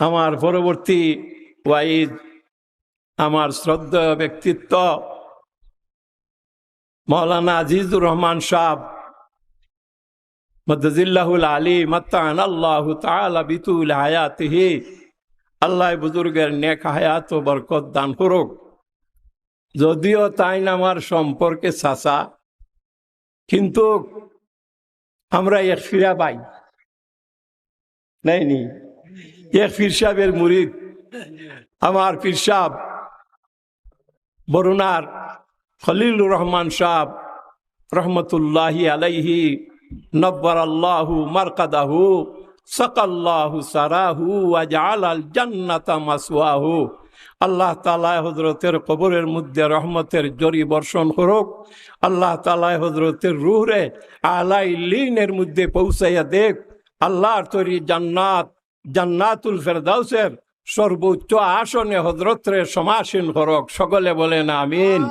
আমার পরবর্তী ওয়াইদ আমার শ্রদ্ধা ব্যক্তিত্ব মৌলানা আজিজুর রহমান সাহ মদ্দিল্লাহুল আলী মত্তান আল্লাহ তালা বিতুল হায়াতিহি, আল্লাহ বুজুর্গের নেক হায়াত ও বরকত দান করুক। যদিও তাই আমার সম্পর্কে চাচা, কিন্তু আমরা এক ফিরা পাই নাইনি এক ফির সাহেবের মুরিদ, আমার পীর বরুণার খলিলুর রহমান সাহ রহমতুল্লাহি আলাইহি নব্বর আল্লাহু মারকাদাহু, সকাল্লাহু সারাহু আজাল আল জান্নাতা মাসওয়াহু। আল্লাহ তালা হজরতের কবরের মধ্যে রহমতের জরি বর্ষণ করুক। আল্লাহ তালা হজরতের রুহরে আলাই লিনের মধ্যে পৌঁছাইয়া দেখ। আল্লাহর তৈরি জান্নাত জান্নাতুল ফেরদাউসের সর্বোচ্চ আসনে হজরত্রে সমাসীন করক সকলে বলেন আমিন।